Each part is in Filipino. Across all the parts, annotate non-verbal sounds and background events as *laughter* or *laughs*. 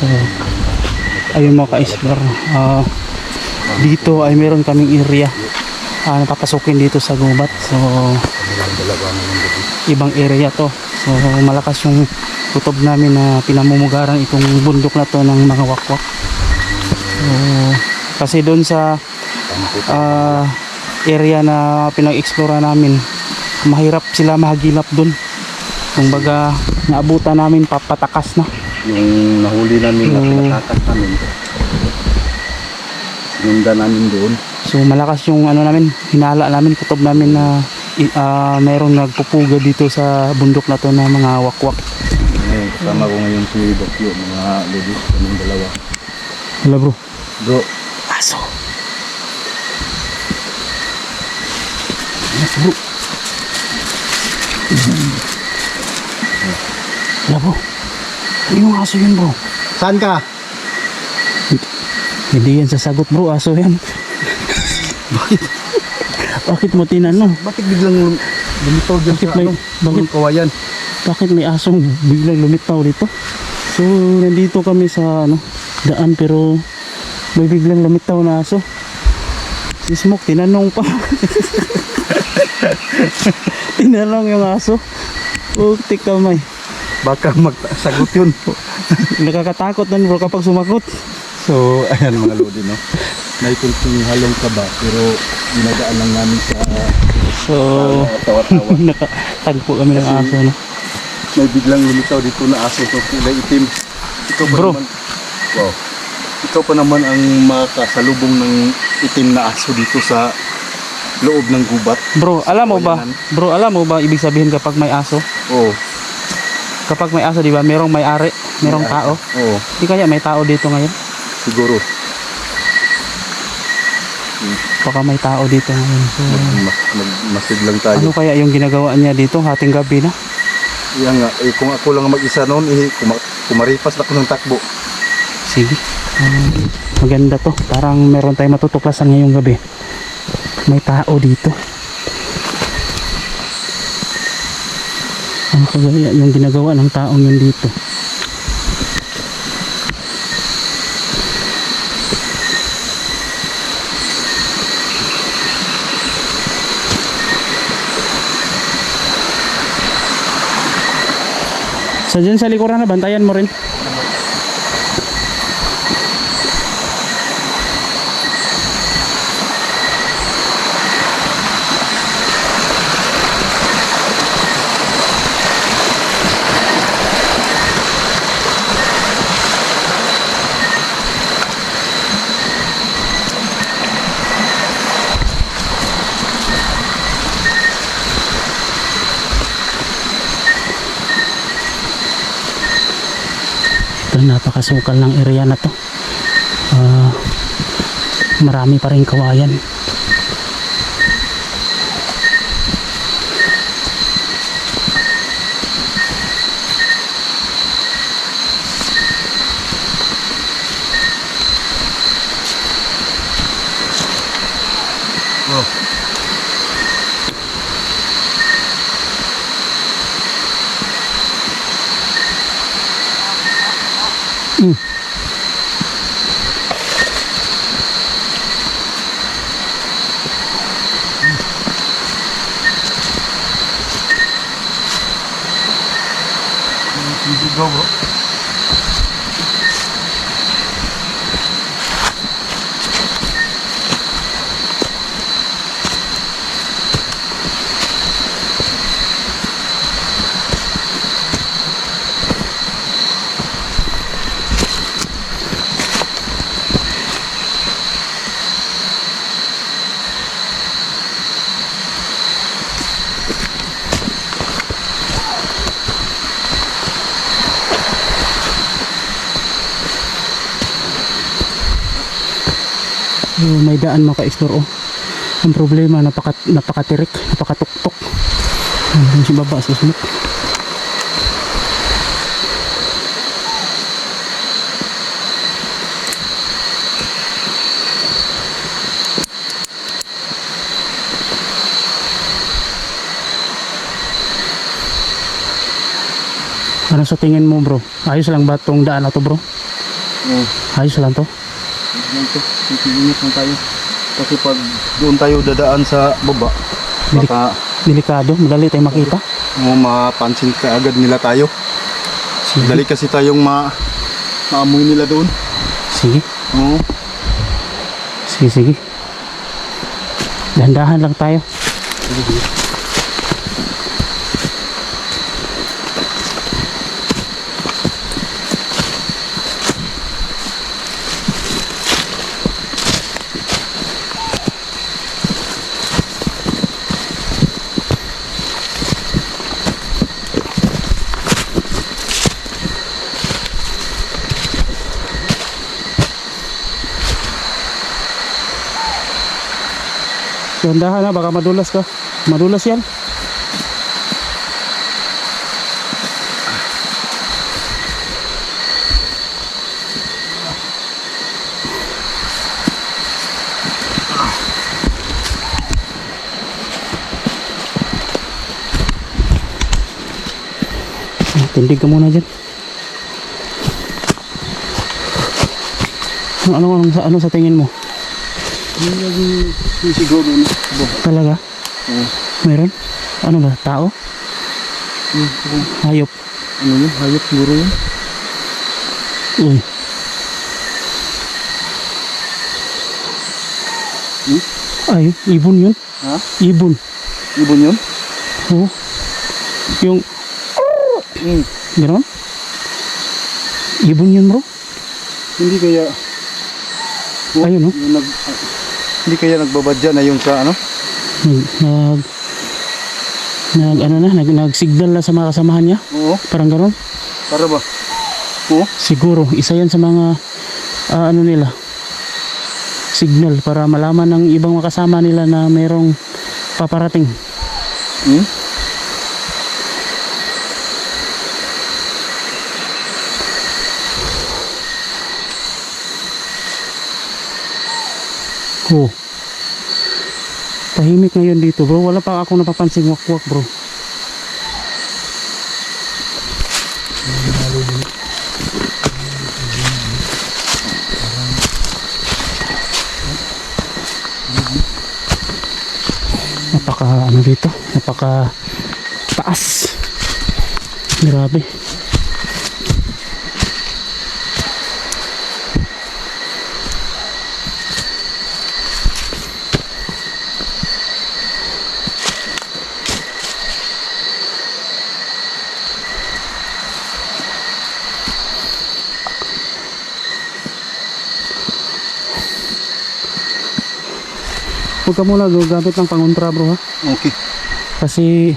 So, ayun mga ka-explore. Ah, dito ay meron kaming area ah, na papasukin dito sa gubat. So, ibang area to. So, malakas yung kutob namin na pinamumugaran itong bundok na to ng mga wakwak. So, kasi doon sa ah, area na pinag-explore namin, mahirap sila mahagilap doon. Kumbaga, naabutan namin papatakas na. Yung nahuli namin na pinatakas namin. Sinunda namin doon. So malakas yung ano namin, hinala namin, kutob namin na i- ah, mayroong nagpupuga dito sa bundok na to na mga wakwak. Ngayon, kasama ko ngayon si Dokyo, mga ladies, kaming dalawa. Wala bro. Bro, Aso. Aso bro. Wala bro. Yung aso yun bro? saan ka? Hindi yan sasagot bro, aso yan. Bakit? Bakit mo tinanong? Bakit biglang lum- lumitaw dyan Bakit sa may- ano? bakit- Yung kawayan. bakit may asong biglang lumitaw dito? So, nandito kami sa ano, daan pero may biglang lumitaw na aso. Si Smoke, tinanong pa. *laughs* tinanong yung aso. Uktik kamay. Baka magsagot yun. *laughs* Nakakatakot nun bro kapag sumakot. So, ayan mga lodi, no? May kunting halong kaba, pero dinadaan lang namin sa So, tawa-tawa. *laughs* nakatagpo kami ng aso. No? May biglang lumitaw dito na aso to, kulay itim. Ikaw pa Bro. naman, wow. Ikaw pa naman ang makasalubong ng itim na aso dito sa loob ng gubat. Bro, alam mo ba? Bro, alam mo ba ibig sabihin kapag may aso? Oo. Kapag may aso, di ba? Merong may-ari, merong May- tao. Oo, Di kaya may tao dito ngayon? siguro. Baka may tao dito ngayon. So, Mag, mag, masid lang tayo. ano kaya yung ginagawa niya dito hating gabi na? Yan nga, eh, kung ako lang mag-isa noon, eh, kuma- kumaripas na ako ng takbo. Sige. Um, maganda to. Parang meron tayong matutuklasan ngayong gabi. May tao dito. Ano kagaya yung ginagawa ng taong yun dito? So dyan sa likuran na, bantayan mo rin. Ito, napakasukal ng area na to. Ah, marami pa rin kawayan. Mm. Daan mga ka-explore oh. Ang problema, napaka, napakatirik, napakatuktok. Nandun si baba smoke. Ano sa tingin mo bro? Ayos lang ba tong daan na to bro? Oh, Ayos lang to. Yan to. Ingat lang tayo. Kasi pag doon tayo dadaan sa baba, Delik- baka Delikado, madali tayo makita. oh, mapansin ka agad nila tayo. Sige. Dali kasi tayong ma maamoy nila doon. Sige. Oo. Sige, sige. Dandahan lang tayo. Dandahan na, baka madulas ka. Madulas yan. Ah, Tindig ka muna dyan. Ano, ano, ano, sa- ano sa tingin mo? Yung yung yung siguro. Baba. Talaga? Oo. Meron? Ano ba? Tao? Yung, yung, Hayop? ano yun? Hayop siguro yun. Uy. Hmm? Ay, ibon yun. Ha? Ibon. Ibon yun? Oo. Yung, Hmm. gano'n? Ibon yun bro. Hindi kaya Oh, Ayun, no? yung nag, hindi kaya nagbabadya na yung sa ano? Nag, nag, nag ano na, nag, nag-signal na sa mga kasamahan niya. Oo. Parang gano'n. Para ba? Oo. Siguro, isa yan sa mga, ah, ano nila, signal para malaman ng ibang makasama nila na merong paparating. Hmm? Oh. Tahimik ngayon dito bro. Wala pa ako napapansing wakwak bro. Napaka ano dito? Napaka taas. Grabe. Huwag ka muna gagamit ng pangontra bro ha. Okay. Kasi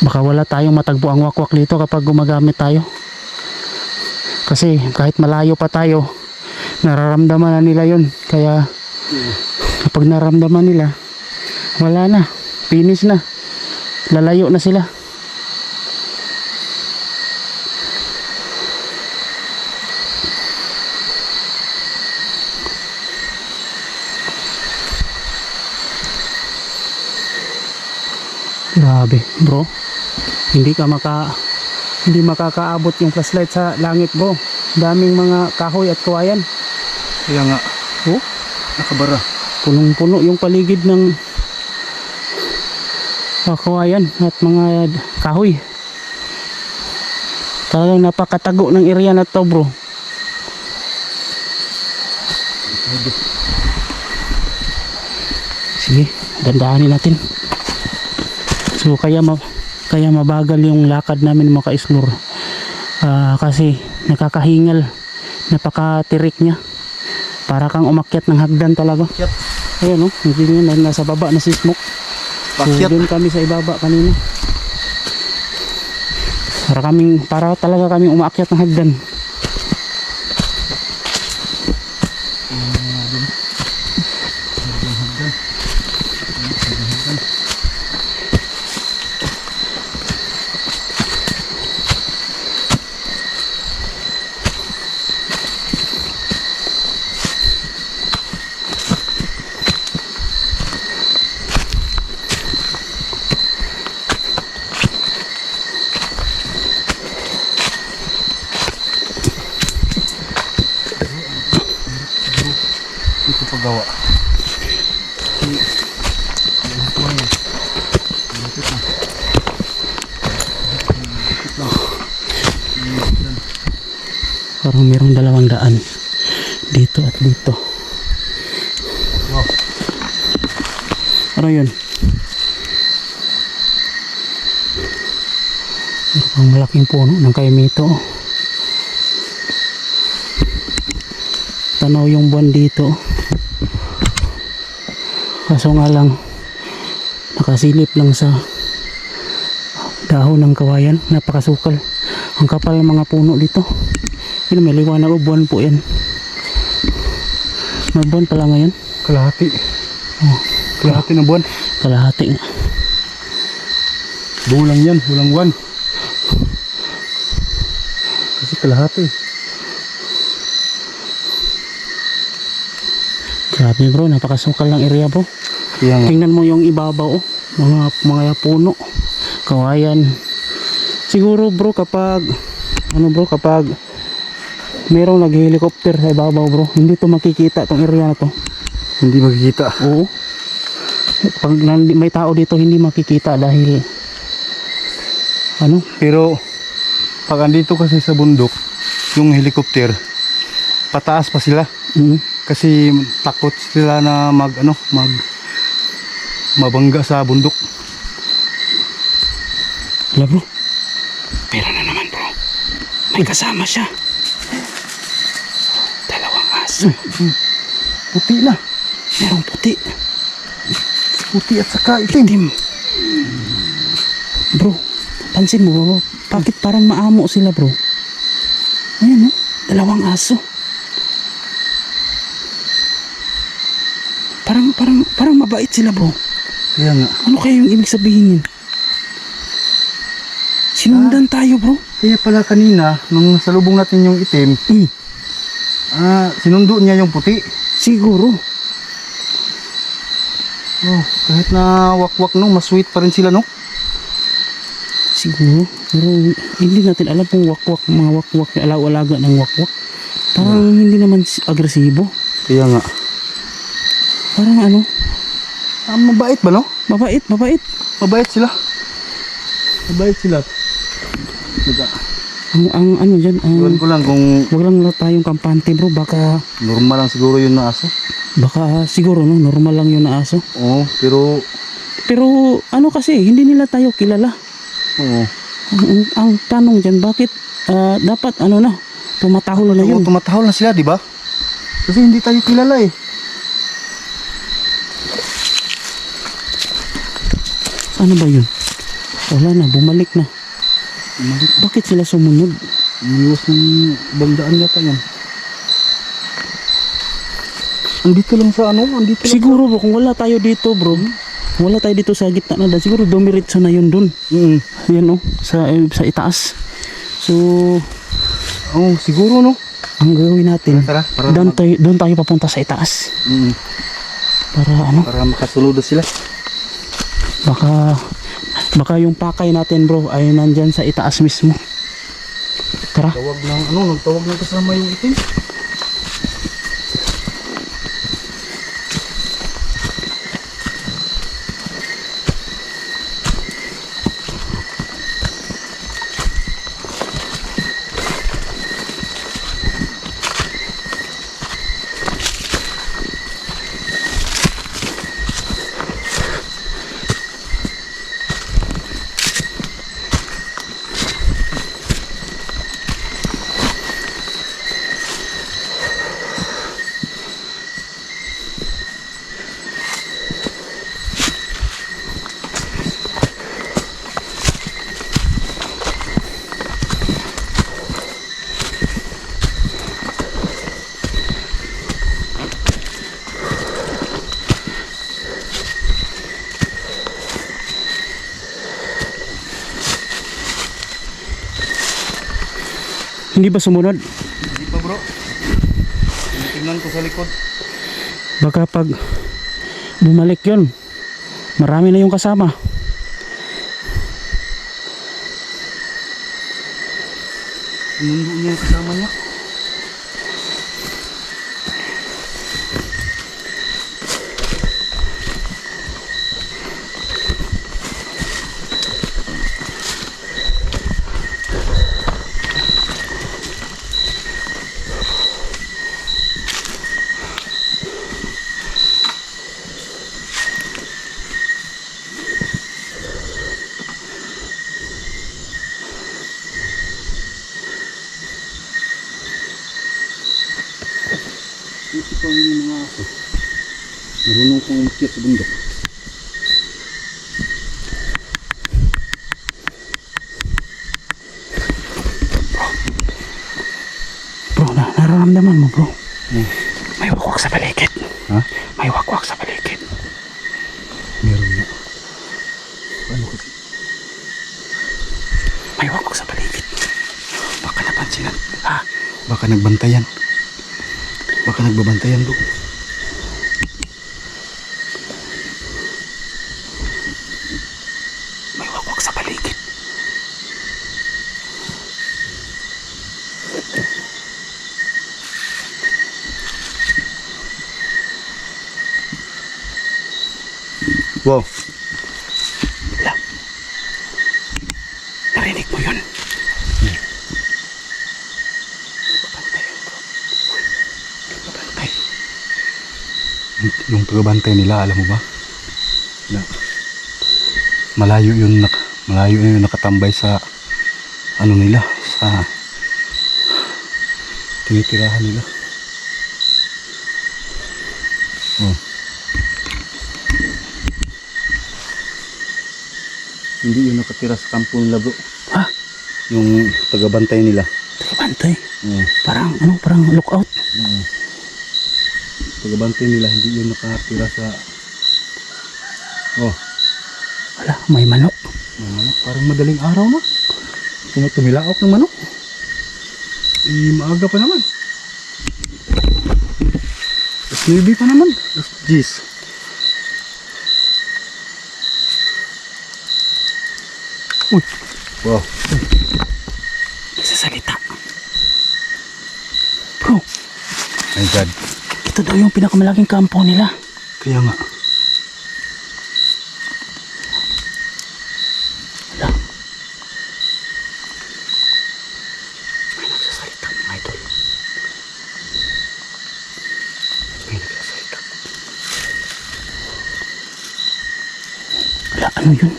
baka wala tayong matagpo ang wakwak dito kapag gumagamit tayo. Kasi kahit malayo pa tayo, nararamdaman na nila yon Kaya kapag naramdaman nila, wala na. Finish na. Lalayo na sila. Grabe, bro. Hindi ka maka hindi makakaabot yung flashlight sa langit, bro. Daming mga kahoy at kawayan. Kaya nga, Oh, nakabara. punong-puno yung paligid ng kawayan at mga kahoy. Talagang napakatago ng area na to, bro. Sige, dandahanin natin. So kaya ma kaya mabagal yung lakad namin mga ka-explore. Ah, kasi nakakahingal. Napakatirik niya. Para kang umakyat ng hagdan talaga. Akyat. Ayan oh, hindi na- nasa baba na si Smoke. So, doon kami sa ibaba kanina. Para kaming para talaga kaming umaakyat ng hagdan. Daan. Dito at dito. Wow. Ano yun? Ang malaking puno ng kaimito. Tanaw yung buwan dito. Kaso nga lang, nakasilip lang sa dahon ng kawayan. Napakasukal. Ang kapal ng mga puno dito. Yun, may liwanag o buwan po yan. May buwan pala ngayon. Kalahati. Oh. Kalahati ng buwan. Kalahati nga. Bulang yan, bulang buwan. Kasi kalahati. Grabe bro, napakasukal ng area bro. Nga. Tingnan mo yung ibabaw oh. Mga, mga puno. Kawayan. Siguro bro kapag ano bro kapag merong nag-helicopter sa ibabaw bro, hindi to makikita tong area na to. Hindi makikita. Oo. Pag may tao dito hindi makikita dahil ano? Pero pag andito kasi sa bundok, yung helicopter, pataas pa sila. Mm, Kasi takot sila na mag ano, mag mabangga sa bundok. Wala bro. Pero na naman bro. May kasama siya. Puti na. Merong puti. Puti at saka itim. Itim. Bro, pansin mo. Bakit parang maamo sila bro? Ayan oh. Dalawang aso. Parang, parang, parang mabait sila bro. Kaya nga. Ano kaya yung ibig sabihin yun? Sinundan tayo bro. Kaya pala kanina, nung nasalubong natin yung itim, Hmm, ah, sinundo niya yung puti. siguro. Oh, kahit na wakwak no, mas sweet pa rin sila no. Siguro. Pero hindi natin alam kung wakwak, mga wakwak, alaw-alaga ng wakwak. Parang hindi naman si- agresibo. Kaya nga. Parang ano, Ah, mabait ba no? mabait, mabait. Mabait sila. Mabait sila. Diba? Ang, ang ano dyan, ang, Iwan ko lang kung wag lang na tayong kampante bro, baka, normal lang siguro yun na aso. baka siguro no, normal lang yun na aso. Oo, pero Pero ano kasi, hindi nila tayo kilala. oo. Ang, ang, ang tanong dyan, bakit ah, dapat ano na, tumatahol na Oo, yun. tumatahol na sila, di ba? Kasi hindi tayo kilala eh. Ano ba yun? Wala na, bumalik na. Bakit sila sumunod? Umiwas ng bandaan yata yan. Andito lang sa ano, andito lang. Siguro bro, kung wala tayo dito bro, kung wala tayo dito sa gitna na daan, siguro dumiritso na yun dun. Mm. Yan oh, sa, eh, sa itaas. So, Oo, siguro no. ang gagawin natin, Tara, para doon tayo, doon tayo papunta sa itaas. Mm. Para ano, Para makasunod sila. baka, baka yung pakay natin bro ay nandyan sa itaas mismo. Tara, Tawag ng ano, nagtawag ng kasama yung itim. Hindi ba sumunod? Hindi pa bro. Tingnan ko sa likod. Baka pag bumalik yon marami na yung kasama. Sinundo niya yung kasama niya. Na nararamdaman mo bro. Hmm. May wakwak sa paligid. Ha? May wakwak sa paligid. Meron nga. Ano kasi? May wakwak sa paligid. Baka napansinan. Ha? Baka nagbantayan. Baka nagbabantayan bro. Wow. Wala. Narinig mo yun? Babantay yun bro. Babantay. Yung pagbabantay nila, alam mo ba? Na, malayo yun, nak malayo yun nakatambay sa ano nila, sa tinitirahan nila. Oh. Hindi yun nakatira sa kampo nila bro. Ha? Yung tagabantay nila. Bantay. Oh. Parang ano, parang lookout. Oo. Tagabantay nila, hindi yun nakatira sa... Oh, Wala, may manok. may manok. Parang madaling araw na. Tum- Tumilaok ng manok. Eh, maaga pa naman. Alas 9 pa naman. Alas 10. Uy. Wow. Nagsasalita. Bro, My God. ito daw yung pinakamalaking kampo nila. Kaya nga. Wala. May nagsasalita, mga idol. May nagsasalita. Wala, ano yun?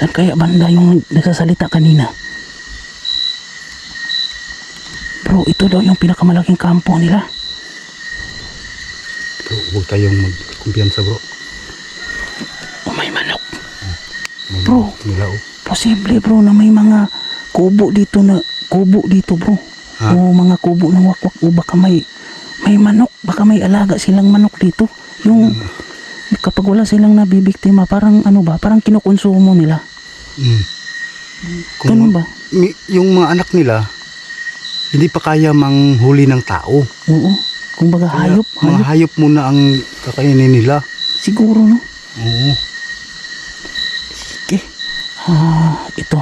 Saan kaya banda yung nagsasalita kanina? Bro, ito daw yung pinakamalaking kampo nila. Bro, huwag tayong magkumpiyansa bro. Oh, may manok. May Bro. manok Nila oh. Posible bro na may mga kubo dito na kubo dito bro. Ha? O mga kubo ng wakwak o baka may may manok, baka may alaga silang manok dito. Yung kapag wala silang nabibiktima, parang ano ba, parang kinukonsumo nila. Mm. Ganun ba? mi- yung mga anak nila, hindi pa kaya manghuli ng tao. Oo. Kung baga Kaya hayop, Mga hayop. muna ang kakainin nila. Siguro no. Oo. Okay. Ah, ito.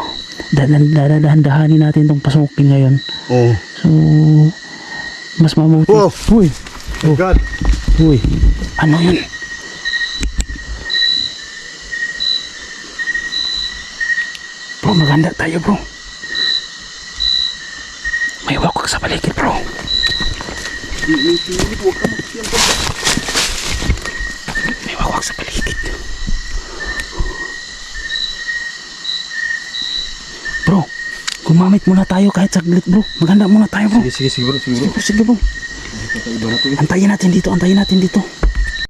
Dahan-dahanin natin tong pasukin ngayon. Oo. So, mas mabuti. Wow. Uy, Oh. God. uy. Ano yun? Bro, maganda tayo bro. May wakwak sa paligid bro. May wakwak sa paligid. Bro, gumamit muna tayo kahit saglit bro. Maganda muna tayo bro. Sige, sige. Sige, sige bro. Kakaiba na to eh. Antayin natin dito, antayin natin dito.